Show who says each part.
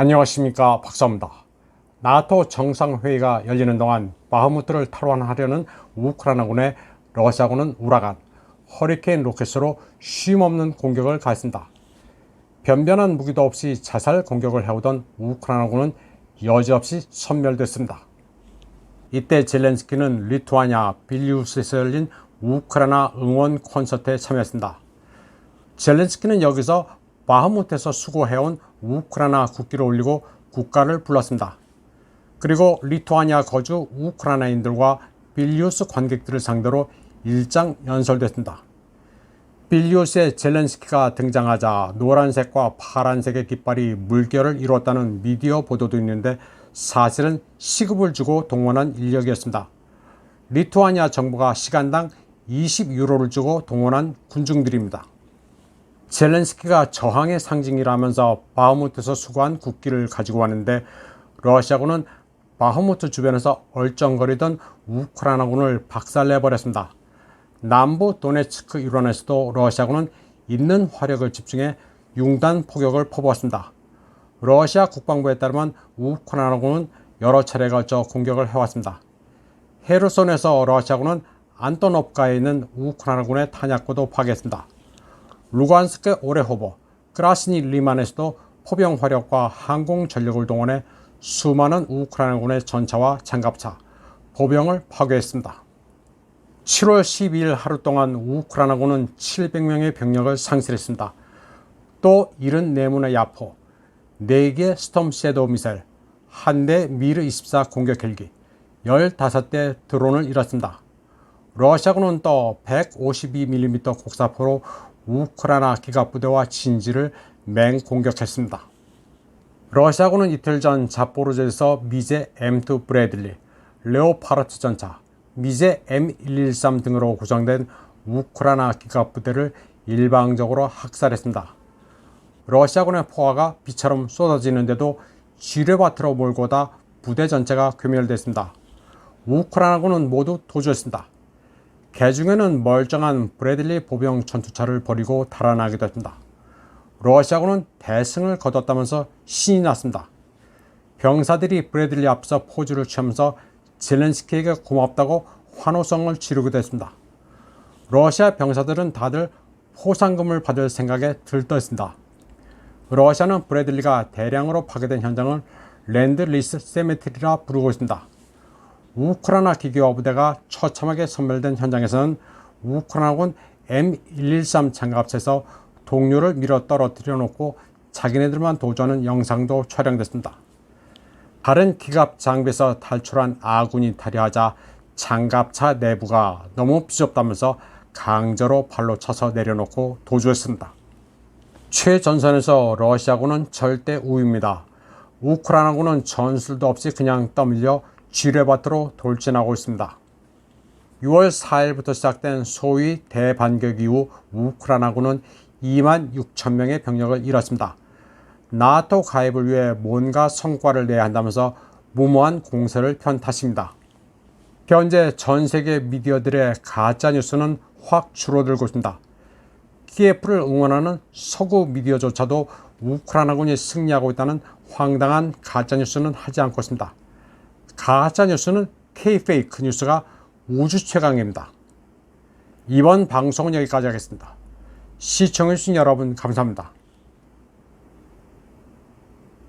Speaker 1: 안녕하십니까 박사입니다. 나토 정상회의가 열리는 동안 바흐무트를 탈환하려는 우크라이나군의 러시아군은 우라간, 허리케인 로켓으로 쉼없는 공격을 가했습니다. 변변한 무기도 없이 자살 공격을 해오던 우크라이나군은 여지없이 섬멸됐습니다. 이때 젤렌스키는 리투아니아 빌리우스에서 열린 우크라이나 응원 콘서트에 참여했습니다. 젤렌스키는 여기서 바흐무트에서 수고해온 우크라이나 국기를 올리고 국가를 불렀습니다. 그리고 리투아니아 거주 우크라이나인들과 빌리우스 관객들을 상대로 일장 연설됐습니다. 빌리우스의 젤렌스키가 등장하자 노란색과 파란색의 깃발이 물결을 이루었다는 미디어 보도도 있는데 사실은 시급을 주고 동원한 인력이었습니다. 리투아니아 정부가 시간당 20유로를 주고 동원한 군중들입니다. 젤렌스키가 저항의 상징이라면서 바흐무트에서 수거한 국기를 가지고 왔는데 러시아군은 바흐무트 주변에서 얼쩡거리던 우크라이나군을 박살내버렸습니다. 남부 도네츠크 일원에서도 러시아군은 있는 화력을 집중해 융단 포격을 퍼부었습니다. 러시아 국방부에 따르면 우크라이나군은 여러 차례 걸쳐 공격을 해왔습니다. 헤르손에서 러시아군은 안토노프카에 있는 우크라이나군의 탄약고도 파괴했습니다. 루간스크 오레호보, 크라시니 리만에서도 포병 화력과 항공 전력을 동원해 수많은 우크라이나군의 전차와 장갑차, 보병을 파괴했습니다. 7월 12일 하루 동안 우크라이나군은 700명의 병력을 상실했습니다. 또 74문의 야포, 4개 스톰 섀도우 미사일, 1대 미르 24 공격 헬기, 15대 드론을 잃었습니다. 러시아군은 또 152mm 곡사포로 우크라이나 기갑부대와 진지를 맹공격했습니다. 러시아군은 이틀 전 자포로제에서 미제 M2 브래들리, 레오파르트 전차, 미제 M113 등으로 구성된 우크라이나 기갑부대를 일방적으로 학살했습니다. 러시아군의 포화가 비처럼 쏟아지는데도 지뢰밭으로 몰고 오다 부대 전체가 괴멸됐습니다. 우크라이나군은 모두 도주했습니다. 개중에는 멀쩡한 브래들리 보병 전투차를 버리고 달아나기도 했습니다. 러시아군은 대승을 거뒀다면서 신이 났습니다. 병사들이 브래들리 앞서 포즈를 취하면서 젤렌스키에게 고맙다고 환호성을 지르기도 했습니다. 러시아 병사들은 다들 포상금을 받을 생각에 들떠 있습니다. 러시아는 브래들리가 대량으로 파괴된 현장을 랜드 리스 세메트리라 부르고 있습니다. 우크라이나 기계화 부대가 처참하게 섬멸된 현장에서는 우크라이나군 M113 장갑차에서 동료를 밀어 떨어뜨려 놓고 자기네들만 도주하는 영상도 촬영됐습니다. 다른 기갑 장비에서 탈출한 아군이 탈의하자 장갑차 내부가 너무 비좁다면서 강제로 발로 차서 내려놓고 도주했습니다. 최전선에서 러시아군은 절대 우위입니다. 우크라이나군은 전술도 없이 그냥 떠밀려 지뢰밭으로 돌진하고 있습니다. 6월 4일부터 시작된 소위 대반격 이후 우크라이나군은 2만 6천 명의 병력을 잃었습니다. 나토 가입을 위해 뭔가 성과를 내야 한다면서 무모한 공세를 편 탓입니다. 현재 전 세계 미디어들의 가짜 뉴스는 확 줄어들고 있습니다. 키예프를 응원하는 서구 미디어조차도 우크라이나군이 승리하고 있다는 황당한 가짜 뉴스는 하지 않고 있습니다. 가짜 뉴스는 K-페이크 뉴스가 우주 최강입니다. 이번 방송은 여기까지 하겠습니다. 시청해주신 여러분 감사합니다.